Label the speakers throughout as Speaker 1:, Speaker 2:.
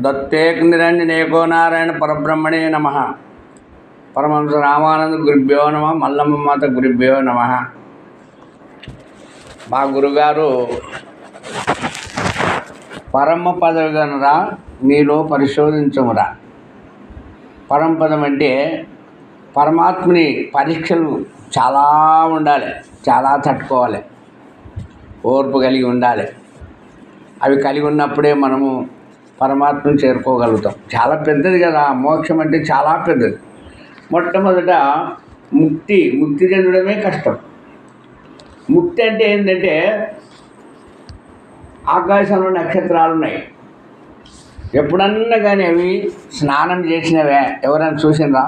Speaker 1: దత్తేక్ నిరంజనేకో నారాయణ పరబ్రహ్మణే నమ. పరమహంస రామానంద గురుభ్యో నమ మల్లమ్మ మాత గురుభ్యో నమ. మా గురుగారు పరమ పదవి గనరా మీలో పరిశోధించమురా. పరంపదం అంటే పరమాత్మని పరీక్షలు చాలా ఉండాలి చాలా తట్టుకోవాలి. ఓర్పు కలిగి ఉండాలి. అవి కలిగి ఉన్నప్పుడే మనము పరమాత్మను చేరుకోగలుగుతాం. చాలా పెద్దది కదా మోక్షం అంటే చాలా పెద్దది. మొట్టమొదట ముక్తి ముక్తి చెందడమే కష్టం. ముక్తి అంటే ఏంటంటే ఆకాశంలో నక్షత్రాలు ఉన్నాయి ఎప్పుడన్నా కానీ అవి స్నానం చేసినవే. ఎవరైనా చూసినరా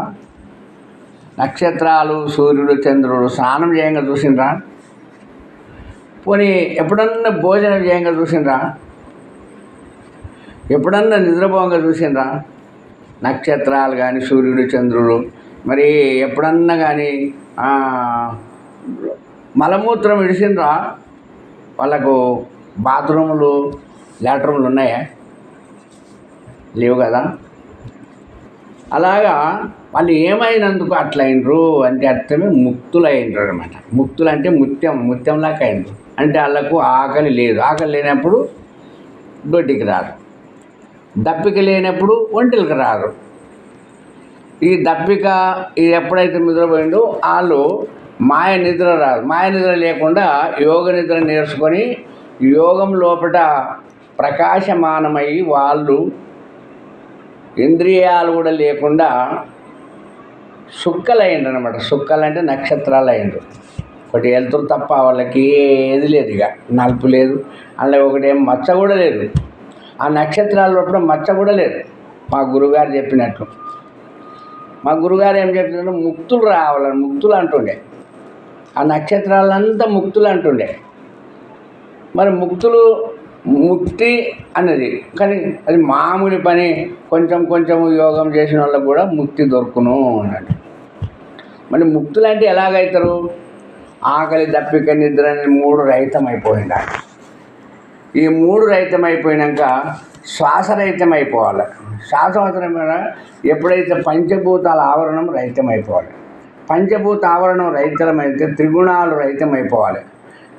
Speaker 1: నక్షత్రాలు సూర్యుడు చంద్రుడు స్నానం చేయంగా చూసినరా పోనీ ఎప్పుడన్నా భోజనం చేయంగా చూసినరా ఎప్పుడన్నా నిద్రపోగా చూసినరా నక్షత్రాలు కానీ సూర్యుడు చంద్రుడు. మరి ఎప్పుడన్నా కానీ మలమూత్రం విడిసినరా వాళ్ళకు బాత్రూములు లాట్రూమ్లు ఉన్నాయా? లేవు కదా? అలాగా వాళ్ళు ఏమైనందుకు అట్లయినరు అంటే అర్థమే ముక్తులు అయినరు అనమాట ముక్తులు అంటే ముత్యం ముత్యంలాగా అయినరు అంటే వాళ్ళకు ఆకలి లేదు. ఆకలి లేనప్పుడు దొడ్డికి రారు. దప్పిక లేనప్పుడు ఒంటికి రారు. ఈ దప్పిక ఇది ఎప్పుడైతే నిద్రపోయిందో వాళ్ళు మాయ నిద్ర రాదు మాయ నిద్ర లేకుండా యోగ నిద్ర నేర్చుకొని యోగం లోపల ప్రకాశమానమై వాళ్ళు ఇంద్రియాలు కూడా లేకుండా సుక్కలు అనమాట సుక్కలు అంటే నక్షత్రాలు అయ్యిండ్రు ఒకటి వెళ్తురు తప్ప వాళ్ళకి ఏది లేదు ఇక. నలుపు లేదు. అందులో ఒకటి ఏం మచ్చ కూడా లేదు. ఆ నక్షత్రాల లోపల మచ్చ కూడా లేదు. మా గురుగారు చెప్పినట్లు. మా గురుగారు ఏం చెప్తున్నారు ముక్తులు రావాలని ముక్తులు అంటుండే. ఆ నక్షత్రాలంతా ముక్తులు అంటుండే. మరి ముక్తులు ముక్తి అన్నది. కానీ అది మామూలు పని కొంచెం కొంచెం యోగం చేసిన వాళ్ళకు కూడా ముక్తి దొరుకును అన్నట్టు. మరి ముక్తులు అంటే ఎలాగైతారు? ఆకలి దప్పిక నిద్ర అనే మూడు రహితం అయిపోయింది ఈ మూడు రహితం అయిపోయినాక శ్వాసరహితం అయిపోవాలి శ్వాసవసరమైన ఎప్పుడైతే పంచభూతాల ఆవరణం రహితం అయిపోవాలి పంచభూత ఆవరణం రహితమైతే త్రిగుణాలు రహితం అయిపోవాలి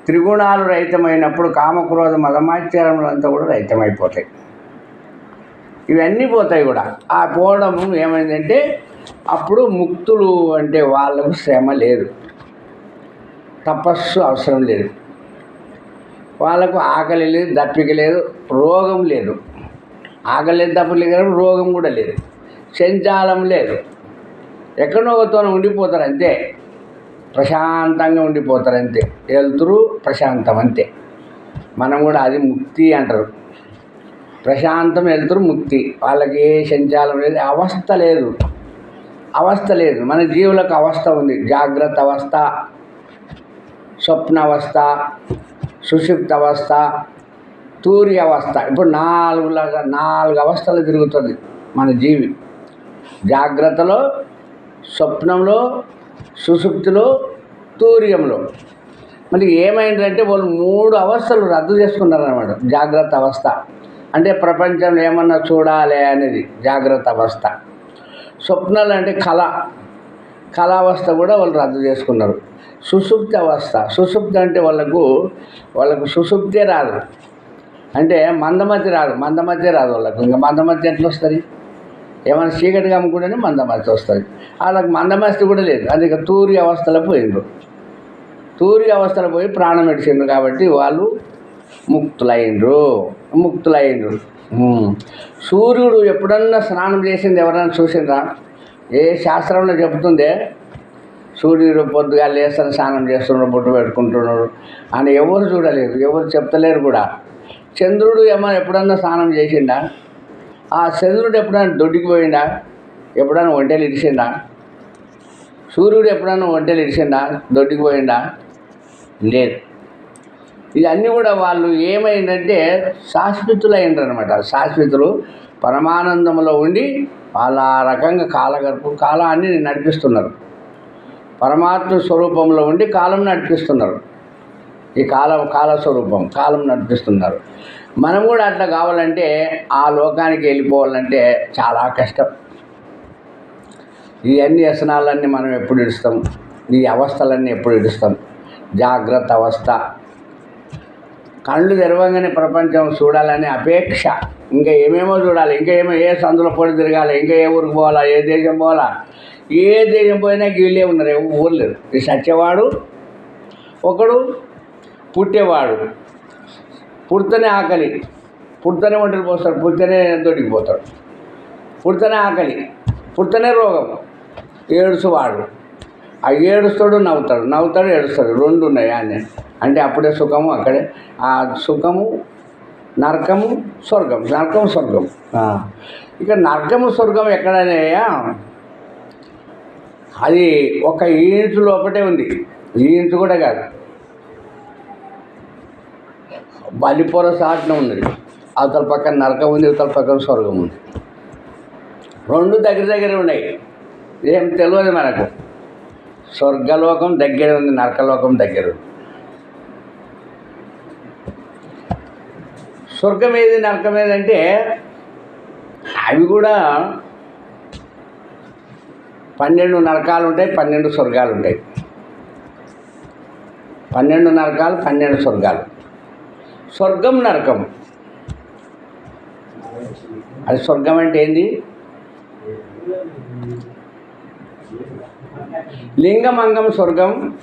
Speaker 1: త్రిగుణాలు రహితమైనప్పుడు కామక్రోధ మదమాచారములంతా కూడా రహితమైపోతాయి. ఇవన్నీ పోతాయి కూడా. ఆ పోవడం ఏమైందంటే అప్పుడు ముక్తులు అంటే వాళ్ళకు శ్రమ లేదు. తపస్సు అవసరం లేదు. వాళ్ళకు ఆకలి లేదు దప్పిక లేదు రోగం లేదు. ఆకలి లేదు దప్పిక లేదు రోగం కూడా లేదు. సంచాలం లేదు. ఎక్కడో ఒకతో ఉండిపోతారు అంతే. ప్రశాంతంగా ఉండిపోతారు అంతే. వెళ్తురు ప్రశాంతం అంతే. మనం కూడా అది ముక్తి అంటారు. ప్రశాంతం వెళ్తురు ముక్తి. వాళ్ళకి ఏ సంచాలం లేదు అవస్థ లేదు. అవస్థ లేదు. మన జీవులకు అవస్థ ఉంది. జాగ్రత్త అవస్థ స్వప్న అవస్థ సుషిప్త అవస్థ తూరి అవస్థ. ఇప్పుడు నాలుగు నాలుగు అవస్థలు తిరుగుతుంది మన జీవి. జాగ్రత్తలో స్వప్నంలో సుషుప్తిలో తూర్యంలో. మరి ఏమైందంటే వాళ్ళు మూడు అవస్థలు రద్దు చేసుకున్నారన్నమాట. జాగ్రత్త అవస్థ. అంటే ప్రపంచంలో ఏమన్నా చూడాలి అనేది జాగ్రత్త అవస్థ. స్వప్నాలు అంటే కళ. కళావస్థ కూడా వాళ్ళు రద్దు చేసుకున్నారు. సుషుప్తి అవస్థ. సుషుప్తి అంటే వాళ్ళకు వాళ్ళకు సుషుప్తే రాదు. అంటే మందమతి రాదు మందమతి రాదు వాళ్ళకు. ఇంకా మందమతి ఎట్లా వస్తుంది? ఏమైనా చీకటిగా అమ్ముకుంటేనే మందమతి వస్తుంది. వాళ్ళకి మందమస్తి కూడా లేదు. అది ఇక తూరి అవస్థలో పోయిండ్రు. తూరి అవస్థలో పోయి ప్రాణం విడిచిండ్రు కాబట్టి వాళ్ళు ముక్తులైండ్రు. ముక్తులయ్యిండ్రు సూర్యుడు ఎప్పుడన్నా స్నానం చేసింది ఎవరైనా చూసిండ్రా? ఏ శాస్త్రంలో చెబుతుందే సూర్యుడు పొద్దుగా లేస్తాను స్నానం చేస్తున్నాడు బొట్టు పెట్టుకుంటున్నాడు అని ఎవరు చూడలేదు ఎవరు చెప్తలేరు కూడా. చంద్రుడు ఏమైనా ఎప్పుడన్నా స్నానం చేసిండా? ఆ చంద్రుడు ఎప్పుడైనా దొడ్డికి పోయిండా? ఎప్పుడైనా ఒంటెలు ఇడిచిండా సూర్యుడు ఎప్పుడైనా ఒంటెలు ఇడిచిండా దొడ్డికి పోయిండా? లేదు. ఇవన్నీ కూడా వాళ్ళు ఏమైందంటే శాశ్వతులైండ్రు అనమాట శాశ్వతులు పరమానందంలో ఉండి వాళ్ళ ఆ రకంగా కాలగర్పు కాలాన్ని నడిపిస్తున్నారు. పరమాత్మ స్వరూపంలో ఉండి కాలం నడిపిస్తున్నారు. ఈ కాలం కాలస్వరూపం కాలం నడిపిస్తున్నారు. మనం కూడా అట్లా కావాలంటే ఆ లోకానికి వెళ్ళిపోవాలంటే చాలా కష్టం. ఈ అన్ని వ్యసనాలన్నీ మనం ఎప్పుడు ఇడుస్తాం? ఈ అవస్థలన్నీ ఎప్పుడు ఇడుస్తాం? జాగ్రత్త అవస్థ. కళ్ళు తెరవంగానే ప్రపంచం చూడాలనే అపేక్ష. ఇంకా ఏమేమో చూడాలి ఇంకా ఏమో ఏ సందులో పొడి తిరగాలి ఇంకా ఏ ఊరికి పోవాలా ఏ దేశం పోవాలా ఏ దేశం పోయినా వీళ్ళే ఉన్నారు ఎవరు లేరు ఈ సత్యవాడు ఒకడు పుట్టేవాడు. పుడితేనే ఆకలి. పుడితేనే ఒంటరి పోస్తాడు పుడితేనే దొడికి పోతాడు. పుడితేనే ఆకలి పుడితేనే రోగం. ఏడుసువాడు. ఆ ఏడుస్తాడు నవ్వుతాడు నవ్వుతాడు ఏడుస్తాడు. రెండు ఉన్నాయి ఆయన అంటే అప్పుడే సుఖము అక్కడే. ఆ సుఖము నరకము స్వర్గం. నరకం స్వర్గం. ఇక నరకము స్వర్గం ఎక్కడనే అది ఒక ఇంచు లోపటే ఉంది. ఈ కూడా కాదు. బలిపొర సాటిన ఉంది. అవతల పక్కన నరకం ఉంది అవతల పక్కన స్వర్గం ఉంది. రెండు దగ్గర దగ్గర ఉన్నాయి. ఏం తెలియదు మనకు. స్వర్గలోకం దగ్గర ఉంది నరకలోకం దగ్గర ఉంది. స్వర్గం ఏది నరకం ఏదంటే అవి కూడా పన్నెండు నరకాలు ఉంటాయి పన్నెండు స్వర్గాలు ఉంటాయి పన్నెండు నరకాలు పన్నెండు స్వర్గాలు. స్వర్గం నరకం. అది స్వర్గం అంటే ఏంది? లింగమంగం స్వర్గం.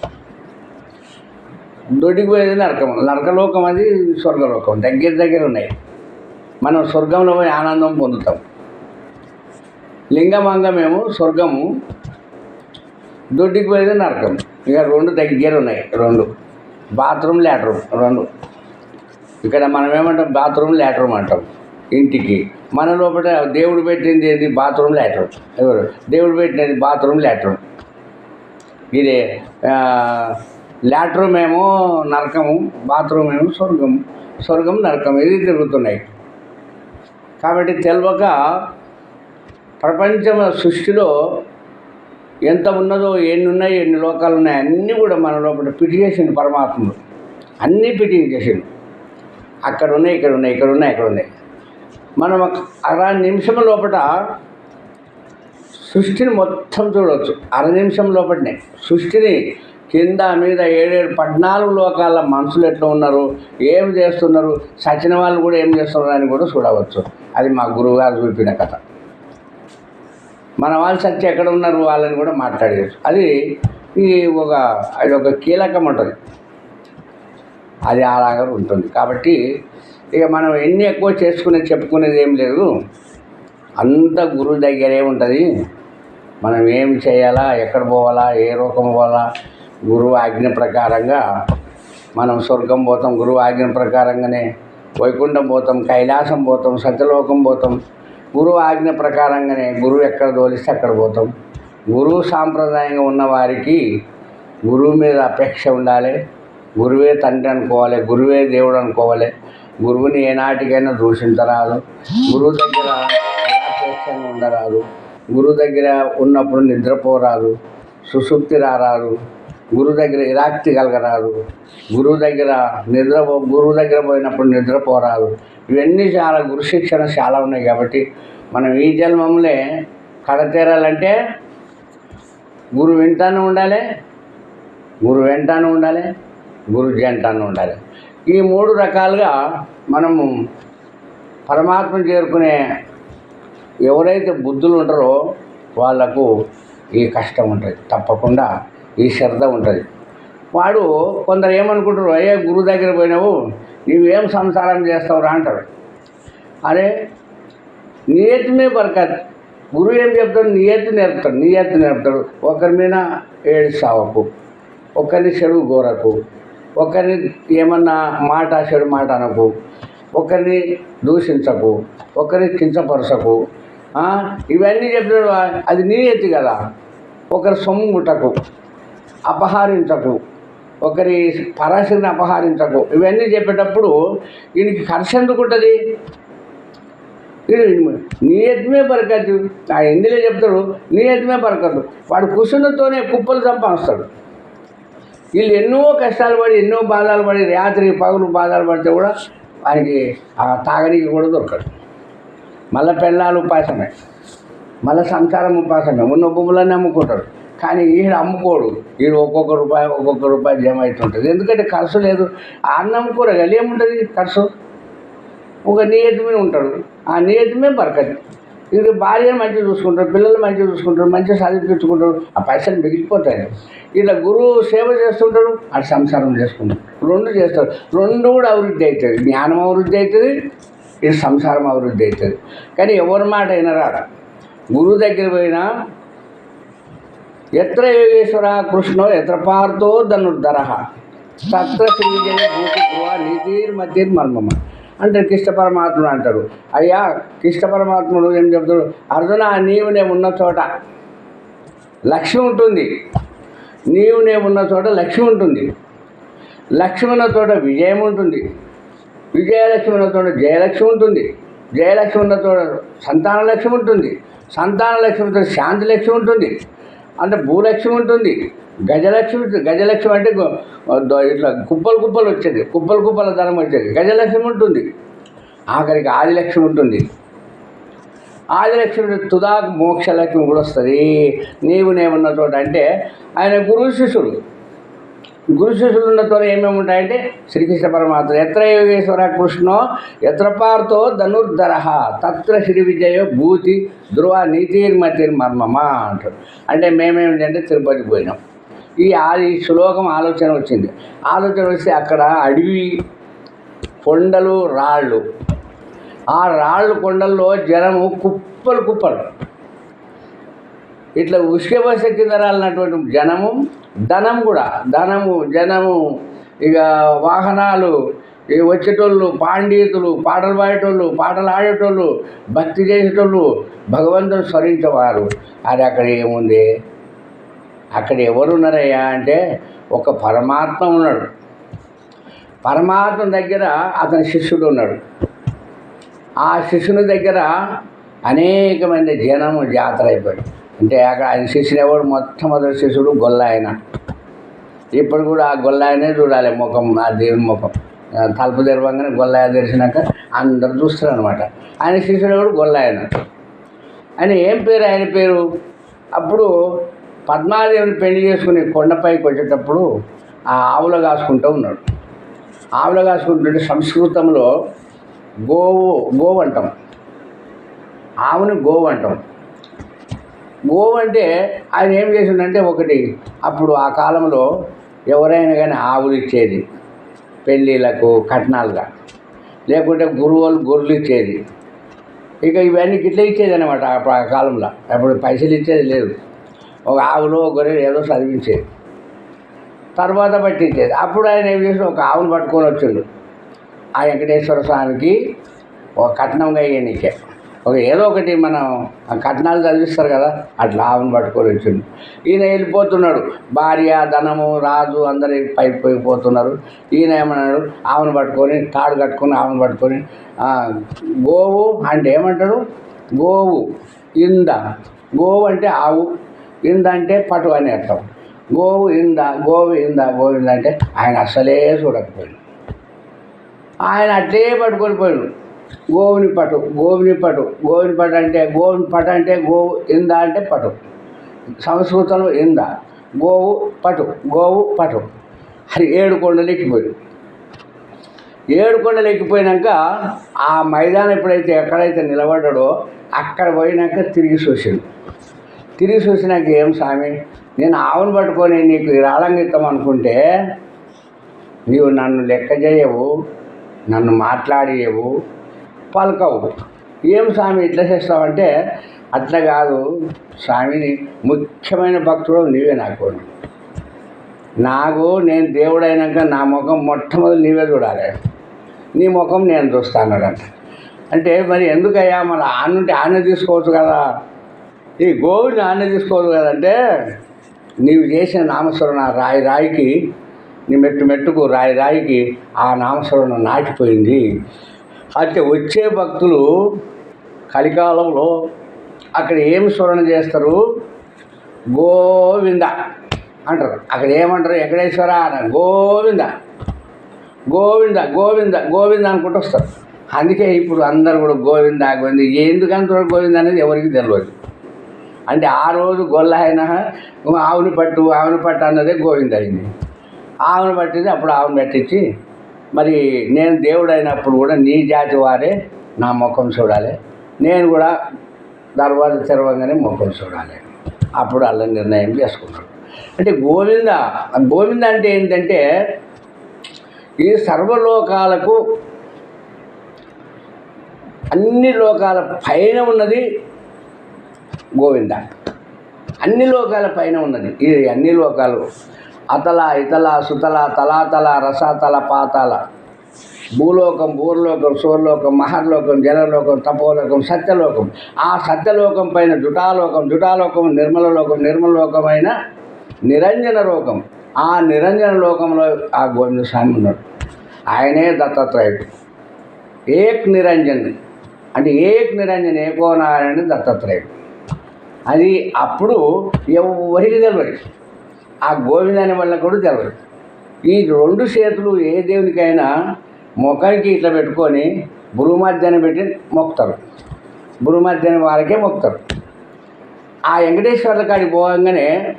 Speaker 1: దొడ్డికి పోయేది నరకం. నరకలోకం అది స్వర్గలోకం. దగ్గర దగ్గర ఉన్నాయి. మనం స్వర్గంలో పోయి ఆనందం పొందుతాం. లింగమంగమేమో స్వర్గము దొడ్డికి పోయేది నరకం. ఇక రెండు దగ్గర ఉన్నాయి రెండు. బాత్రూమ్ ల్యాట్రూమ్ రెండు. ఇక్కడ మనం ఏమంటాం బాత్రూమ్ ల్యాట్రూమ్ అంటాం ఇంటికి. మన లోపల దేవుడు పెట్టింది ఏది? బాత్రూమ్ ల్యాట్రూమ్ ఎవరు? దేవుడు పెట్టినది బాత్రూమ్ ల్యాట్రూమ్ ఇది ల్యాట్రూమ్ ఏమో నరకము బాత్రూమ్ ఏమో స్వర్గం స్వర్గం నరకం ఇది తిరుగుతున్నాయి. కాబట్టి తెలియక ప్రపంచం సృష్టిలో ఎంత ఉన్నదో ఎన్ని ఉన్నాయి ఎన్ని లోకాలు ఉన్నాయి అన్నీ కూడా మన లోపల పిటి చేసిండు పరమాత్ముడు. అన్నీ ఫిట్టింగ్ చేసిండు. అక్కడ ఉన్నాయి ఇక్కడ ఉన్నాయి ఇక్కడ ఉన్నాయి అక్కడ ఉన్నాయి. మనం అర నిమిషం లోపల సృష్టిని మొత్తం చూడవచ్చు అర నిమిషం లోపలనే సృష్టిని కింద మీద ఏడేడు పద్నాలుగు లోకాల మనుషులు ఎట్లా ఉన్నారు ఏం చేస్తున్నారు సచిన వాళ్ళు కూడా ఏం చేస్తున్నారు అని కూడా చూడవచ్చు. అది మా గురువు గారు చూపిన కథ. మన వాళ్ళు సత్య ఎక్కడ ఉన్నారు వాళ్ళని కూడా మాట్లాడేయచ్చు అది ఈ ఒక అది ఒక కీలకం ఉంటుంది. అది అలాగా ఉంటుంది. కాబట్టి ఇక మనం ఎన్ని ఎక్కువ చేసుకునేది చెప్పుకునేది ఏం లేదు. అంత గురువు దగ్గరే ఉంటుంది. మనం ఏం చేయాలా ఎక్కడ పోవాలా ఏ రూపం పోవాలా గురువు ఆజ్ఞ ప్రకారంగా మనం స్వర్గం పోతాం గురువు ఆజ్ఞ ప్రకారంగానే వైకుంఠం పోతాం కైలాసం పోతాం సత్యలోకం పోతాం. గురువు ఆజ్ఞ ప్రకారంగానే గురువు ఎక్కడ తోలిస్తే అక్కడ పోతాం. గురువు సాంప్రదాయంగా ఉన్న వారికి గురువు మీద అపేక్ష ఉండాలి. గురువే తండ్రి అనుకోవాలి గురువే దేవుడు అనుకోవాలి. గురువుని ఏనాటికైనా దూషించరాదు. గురువు దగ్గర అపేక్షంగా ఉండరాదు. గురువు దగ్గర ఉన్నప్పుడు నిద్రపోరాదు. సుషుప్తి రారాదు. గురువు దగ్గర ఇరాక్తి కలగరాదు. గురువు దగ్గర నిద్ర గురువు దగ్గర పోయినప్పుడు నిద్రపోరాదు. ఇవన్నీ చాలా గురు శిక్షణ చాలా ఉన్నాయి కాబట్టి మనం ఈ జన్మములే కడతీరాలంటే గురు వింటాను ఉండాలి గురు వెంటాను ఉండాలి గురు జంటాను ఉండాలి. ఈ మూడు రకాలుగా మనము పరమాత్మ చేరుకునే ఎవరైతే బుద్ధులు ఉంటారో వాళ్ళకు ఈ కష్టం ఉంటుంది. తప్పకుండా ఈ శ్రద్ధ ఉంటుంది. వాడు కొందరు ఏమనుకుంటారు అయ్యే గురువు దగ్గర పోయినావు నీవేం సంసారం చేస్తావురా అంటారు అరే నియతమే బరకత్ గురువు ఏం చెప్తాడు? నియతి నేర్పుతాడు నియతి నేర్పుతాడు. ఒకరి మీద ఏడు సావకు ఒకరిని చెడు గోరకు ఒకరిని ఏమన్నా మాట చెడు మాట అనకు ఒకరిని దూషించకు ఒకరిని కించపరచకు ఇవన్నీ చెప్తాడు. అది నీయతి కదా. ఒకరి సొమ్ము ముట్టకు అపహరించకు ఒకరి పరాశరిని అపహరించకు. ఇవన్నీ చెప్పేటప్పుడు ఈయనకి ఖర్చు ఎందుకు ఉంటుంది నియతమే బరకదు ఆ ఎందులో చెప్తాడు నియతమే బరకదు వాడు కుసునతోనే కుప్పలు సంపాదిస్తాడు. వీళ్ళు ఎన్నో కష్టాలు పడి ఎన్నో బాధలు పడి రాత్రి పగులు బాధలు పడితే కూడా వారికి ఆ తాగనీకి కూడా దొరకదు మళ్ళీ పెళ్ళాలు ఉపాసమే. మళ్ళీ సంసారం ఉపాసమే. ఉన్న భూములన్నీ అమ్ముకుంటాడు కానీ ఈడ అమ్ముకోడు. ఈడు ఒక్కొక్క రూపాయి ఒక్కొక్క రూపాయి జమ అవుతుంటుంది. ఎందుకంటే ఖర్చు లేదు. అన్నం కూరగాయలు ఏముంటుంది ఖర్చు? ఒక నియతి మీద ఉంటాడు. ఆ నియతి మీద బరకతి ఇది భార్య మంచిగా చూసుకుంటారు పిల్లలు మంచిగా చూసుకుంటారు మంచిగా చదివించుకుంటారు ఆ పైసలు మిగిలిపోతాయి. ఇట్లా గురువు సేవ చేస్తుంటాడు అది సంసారం చేసుకుంటాడు. రెండు చేస్తారు రెండు కూడా అభివృద్ధి అవుతుంది. జ్ఞానం అభివృద్ధి అవుతుంది ఇది సంసారం అభివృద్ధి అవుతుంది. కానీ ఎవరి మాట అయినా రాడ గురువు దగ్గర పోయినా ఎత్ర యోగేశ్వర కృష్ణో ఎత్ర పార్థో ధనుర్ధర తత్ర శ్రీజయ భూతి గృహ మధ్య మర్మమ అంటే కృష్ణ పరమాత్ముడు అంటారు. అయ్యా కృష్ణ పరమాత్ముడు ఏం చెప్తాడు? అర్జున నీవు నేను ఉన్న చోట లక్ష్మి ఉంటుంది. నీవు నేను ఉన్న చోట లక్ష్మి ఉంటుంది. లక్ష్మణ ఉన్న చోట విజయం ఉంటుంది. విజయలక్ష్మి ఉన్న చోట జయలక్ష్మి ఉంటుంది. జయలక్ష్మి ఉన్న చోట సంతాన లక్ష్మి ఉంటుంది. సంతాన లక్ష్మితో శాంతి లక్ష్మి ఉంటుంది. అంటే భూలక్ష్మి ఉంటుంది గజలక్ష్మి గజలక్ష్మి అంటే ఇట్లా కుప్పలు కుప్పలు వచ్చేది. కుప్పలు కుప్పల ధనం వచ్చేది. గజలక్ష్మి ఉంటుంది. ఆఖరికి ఆదిలక్ష్మి ఉంటుంది. ఆదిలక్ష్మి తుదా మోక్షలక్ష్మి కూడా వస్తుంది. నీవు నేమున్న చోట అంటే ఆయన గురువు శిష్యుడు. గురు శిష్యులు ఏమేమి ఉంటాయంటే శ్రీకృష్ణ పరమాత్మ. ఎత్ర యోగేశ్వర కృష్ణో ఎత్రపార్తో ధనుర్ధర తత్ర శ్రీ విజయ భూతి ధ్రువ నీతిర్మతిర్ మర్మమా అంటారు. అంటే మేమేమిటంటే తిరుపతి పోయినాం. ఈ ఆ ఈ శ్లోకం ఆలోచన వచ్చింది. ఆలోచన వస్తే అక్కడ అడవి కొండలు రాళ్ళు. ఆ రాళ్ళు కొండల్లో జనము కుప్పలు కుప్పలు. ఇట్లా ఉసుక బస్సు కింద జనము ధనం కూడా. ధనము జనము ఇక వాహనాలు ఈ వచ్చేటోళ్ళు పాండితులు పాటలు పాడేటోళ్ళు పాటలు ఆడేటోళ్ళు భక్తి చేసేటోళ్ళు భగవంతుడు స్మరించేవారు. అది అక్కడ ఏముంది? అక్కడ ఎవరున్నారయ్యా అంటే ఒక పరమాత్మ ఉన్నాడు. పరమాత్మ దగ్గర అతని శిష్యుడు ఉన్నాడు. ఆ శిష్యుని దగ్గర అనేక మంది జనము జాతర అయిపోయాడు అంటే అక్కడ ఆయన శిష్యుడు ఎవడు మొట్టమొదటి శిష్యుడు గొల్లాయన. ఇప్పుడు కూడా ఆ గొల్లాయనే చూడాలి ముఖం ఆ దేవుని ముఖం. తలుపు తెరవంగానే గొల్లాయ తెరిచినాక అందరు చూస్తారు అనమాట ఆయన శిష్యుడు ఎవడు గొల్లాయన. ఆయన ఏం పేరు ఆయన పేరు? అప్పుడు పద్మాదేవిని పెళ్ళి చేసుకుని కొండపైకి వచ్చేటప్పుడు ఆ ఆవులు కాసుకుంటూ ఉన్నాడు. ఆవులు కాసుకుంటుంటే సంస్కృతంలో గోవు గోవు అంటాం. ఆవుని గోవు అంటాం. గోవు అంటే ఆయన ఏం చేసిండంటే ఒకటి అప్పుడు ఆ కాలంలో ఎవరైనా కానీ ఆవులు ఇచ్చేది పెళ్ళిళ్ళకు కట్నాలుగా. లేకుంటే గురువులు గొర్రెలు ఇచ్చేది. ఇక ఇవన్నీ గిట్ల ఇచ్చేది అనమాట ఆ కాలంలో. అప్పుడు పైసలు ఇచ్చేది లేదు. ఒక ఆవులు ఒక గొర్రెలు ఏదో చదివించేది. తర్వాత పట్టించేది. అప్పుడు ఆయన ఏం చేసి ఒక ఆవును పట్టుకొని వచ్చిండు. ఆ వెంకటేశ్వర స్వామికి ఒక కట్నంగా ఇయ్యనికే ఒక ఏదో ఒకటి మనం ఆ కట్నాలు చదివిస్తారు కదా అట్లా ఆవును పట్టుకొని వచ్చిండు. ఈయన వెళ్ళిపోతున్నాడు. భార్య ధనము రాజు అందరు పైపోయిపోతున్నారు ఈయన ఏమన్నాడు? ఆవును పట్టుకొని తాడు కట్టుకొని ఆవును పట్టుకొని గోవు అంటే ఏమంటాడు గోవు ఇంద. గోవు అంటే ఆవు ఇంద అంటే పటు అని అర్థం. గోవు ఇంద గోవు ఇంద గోవింద అంటే ఆయన అసలే చూడకపోయాడు. ఆయన అట్లే పట్టుకొని పోయాడు. గోవుని పటు గోవుని పటు. గోవుని పటు అంటే గోవుని పటు అంటే గోవు ఇంద అంటే పటు. సంస్కృతంలో ఇంద. గోవు పటు గోవు పటు. అది ఏడు కొండలు ఎక్కిపోయి ఏడు కొండలు ఎక్కిపోయినాక ఆ మైదానం ఎప్పుడైతే ఎక్కడైతే నిలబడ్డాడో అక్కడ పోయినాక తిరిగి చూసిండు. తిరిగి చూసినాక ఏం స్వామి నేను ఆవును పట్టుకొని నీకు రాళంగిస్తాం అనుకుంటే నీవు నన్ను లెక్క చేయవు నన్ను మాట్లాడియవు పలకవు. ఏం స్వామి ఇట్లా చేస్తావంటే అట్లా కాదు. స్వామిని ముఖ్యమైన భక్తుడు నీవే నాకు నాకు నేను దేవుడైనాక నా ముఖం మొట్టమొదటి నీవే చూడాలి. నీ ముఖం నేను చూస్తాను అంట అంటే మరి ఎందుకయ్యా? మరి ఆనుంటే ఆన్న తీసుకోవచ్చు కదా. ఈ గోవుని ఆనే తీసుకోవచ్చు కదంటే నీవు చేసిన నామస్మరణ రాయి రాయికి నీ మెట్టు మెట్టుకు రాయి రాయికి ఆ నామస్మరణ నాటిపోయింది. అయితే వచ్చే భక్తులు కలికాలంలో అక్కడ ఏమి స్మరణ చేస్తారు? గోవింద అంటారు. అక్కడ ఏమంటారు? వెంకటేశ్వర అన గోవింద. గోవింద గోవింద గోవింద అనుకుంటూ వస్తారు. అందుకే ఇప్పుడు అందరు కూడా గోవింద గోవింద ఎందుకంటారు గోవింద అనేది ఎవరికి తెలియదు అంటే ఆ రోజు గొల్ల ఆయన ఆవుని పట్టు ఆవుని పట్టు అన్నదే గోవింద అయింది. ఆవుని పట్టింది అప్పుడు ఆవుని పట్టించి మరి నేను దేవుడైనప్పుడు కూడా నీ జాతి వారే నా ముఖం చూడాలి. నేను కూడా దర్వాజ తెరవంగానే ముఖం చూడాలి. అప్పుడు అలా నిర్ణయం చేసుకున్నాడు. అంటే గోవింద గోవింద అంటే ఏంటంటే ఈ సర్వలోకాలకు అన్ని లోకాల పైన ఉన్నది గోవింద. అన్ని లోకాల పైన ఉన్నది. ఈ అన్ని లోకాలు అతల ఇతల సుతల తలాతల రసాతల పాతాల భూలోకం భూర్లోకం సూర్లోకం మహర్లోకం జనలోకం తపోలోకం సత్యలోకం. ఆ సత్యలోకం పైన జుటాలోకం జుటాలోకం నిర్మల లోకం నిర్మల లోకమైన నిరంజన లోకం. ఆ నిరంజన లోకంలో ఆ గోవింద స్వామి ఉన్నాడు. ఆయనే దత్తాత్రేయుడు. ఏక్ నిరంజన్ అంటే ఏక్ నిరంజన్ ఏకోనారాయణ దత్తాత్రేయుడు. అది అప్పుడు ఎవరికి తెలియదు ఆ గోవిందాని వల్ల కూడా జరగదు. ఈ రెండు చేతులు ఏ దేవునికైనా ముఖానికి ఇట్లా పెట్టుకొని భూమధ్యాన్ని పెట్టి మొక్కుతారు. భూమధ్యాన్ని వాళ్ళకే మొక్కుతారు. ఆ వెంకటేశ్వర్ల కాడికి పోగానే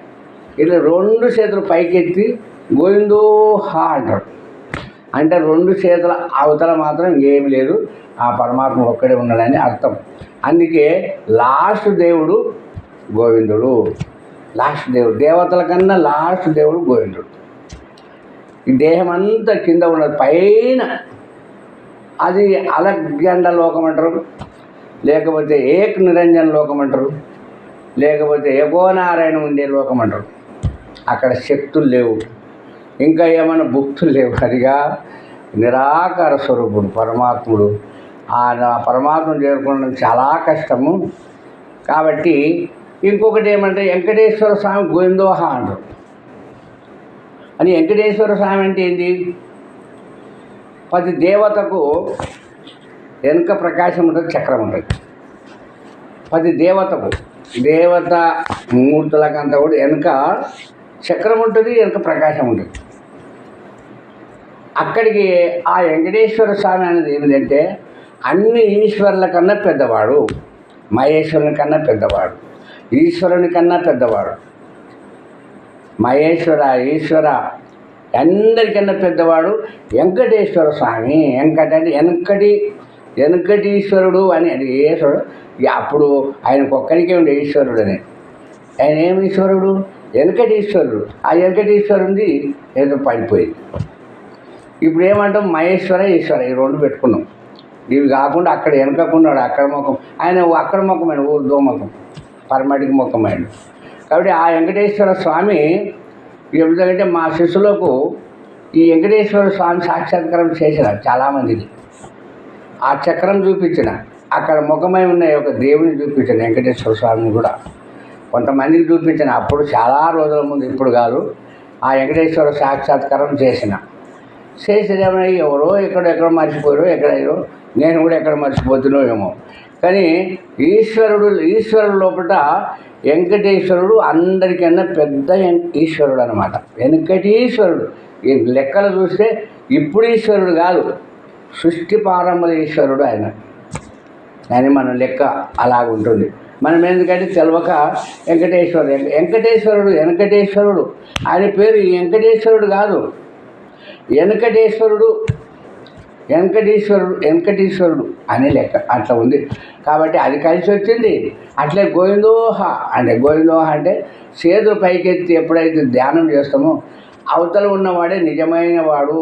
Speaker 1: ఇట్లా రెండు చేతులు పైకెత్తి గోవిందో హా అంటారు. అంటే రెండు చేతుల అవతల మాత్రం ఏమి లేదు. ఆ పరమాత్మ ఒక్కడే ఉన్నాడని అర్థం. అందుకే లాస్ట్ దేవుడు గోవిందుడు. లాస్ట్ దేవుడు దేవతల కన్నా లాస్ట్ దేవుడు గోవిందుడు. ఈ దేహం అంతా కింద ఉన్నది పైన. అది అలగండ లోకం అంటారు లేకపోతే ఏక్ నిరంజన లోకం అంటారు లేకపోతే ఏకోనారాయణ ఉండే లోకం అంటారు. అక్కడ శక్తులు లేవు ఇంకా ఏమైనా భుక్తులు లేవు. అదిగా నిరాకార స్వరూపుడు పరమాత్ముడు. ఆ పరమాత్మను చేరుకోవడం చాలా కష్టము. కాబట్టి ఇంకొకటి ఏమంటే వెంకటేశ్వర స్వామి గోవిందోహ అంటారు అని వెంకటేశ్వర స్వామి అంటే ఏంటి? ప్రతి దేవతకు వెనుక ప్రకాశం ఉంటుంది చక్రం ఉంటుంది. ప్రతి దేవతకు దేవత మూర్తులకంతా కూడా వెనుక చక్రం ఉంటుంది వెనుక ప్రకాశం ఉంటుంది. అక్కడికి ఆ వెంకటేశ్వర స్వామి అనేది ఏమిటంటే అన్ని ఈశ్వరుల కన్నా పెద్దవాడు మహేశ్వరుని కన్నా పెద్దవాడు. ఈశ్వరుని కన్నా పెద్దవాడు. మహేశ్వర ఈశ్వర అందరికన్నా పెద్దవాడు వెంకటేశ్వర స్వామి. వెంకట అంటే వెనకటి వెనకటీశ్వరుడు అని అది ఈశ్వరుడు. ఇక అప్పుడు ఆయనకు ఒక్కరికే ఉండే ఈశ్వరుడు అని. ఆయన ఏమి ఈశ్వరుడు? వెంకటేశ్వరుడు. ఆ వెంకటేశ్వరుంది ఏదో పడిపోయింది. ఇప్పుడు ఏమంటాం? మహేశ్వర ఈశ్వర ఈ రెండు పెట్టుకున్నాం. ఇవి కాకుండా అక్కడ వెనకకున్నాడు అక్కడ ముఖం. ఆయన అక్కడ ముఖమైన ఊరు ముఖం పరమటికి ముఖమైన కాబట్టి ఆ వెంకటేశ్వర స్వామి ఎందుకంటే మా శిష్యులకు ఈ వెంకటేశ్వర స్వామి సాక్షాత్కారం చేసిన చాలామందికి. ఆ చక్రం చూపించిన అక్కడ ముఖమై ఉన్న ఒక దేవుని చూపించిన వెంకటేశ్వర స్వామిని కూడా. కొంతమందికి చూపించిన అప్పుడు చాలా రోజుల ముందు ఇప్పుడు కాదు ఆ వెంకటేశ్వర సాక్షాత్కారం చేసిన. చేసిన ఏమైనా ఎవరో ఎక్కడెక్కడ మర్చిపోయారో ఎక్కడయ్యారో నేను కూడా ఎక్కడ మర్చిపోతున్నావు ఏమో. కానీ ఈశ్వరుడు ఈశ్వరుడు లోపల వెంకటేశ్వరుడు అందరికన్నా పెద్ద ఈశ్వరుడు అనమాట వెంకటేశ్వరుడు. ఈ లెక్కలు చూస్తే ఇప్పుడు ఈశ్వరుడు కాదు సృష్టి ప్రారంభ ఈశ్వరుడు ఆయన. అని మన లెక్క అలాగుంటుంది మనం ఎందుకంటే తెలవక వెంకటేశ్వరుడు వెంకటేశ్వరుడు వెంకటేశ్వరుడు. ఆయన పేరు వెంకటేశ్వరుడు కాదు. వెంకటేశ్వరుడు వెంకటేశ్వరుడు వెంకటేశ్వరుడు అనే లెక్క అట్లా ఉంది. కాబట్టి అది కలిసి వచ్చింది. అట్లే గోవిందోహ అంటే గోవిందోహ అంటే చేతులు పైకెత్తి ఎప్పుడైతే ధ్యానం చేస్తామో అవతల ఉన్నవాడే నిజమైన వాడు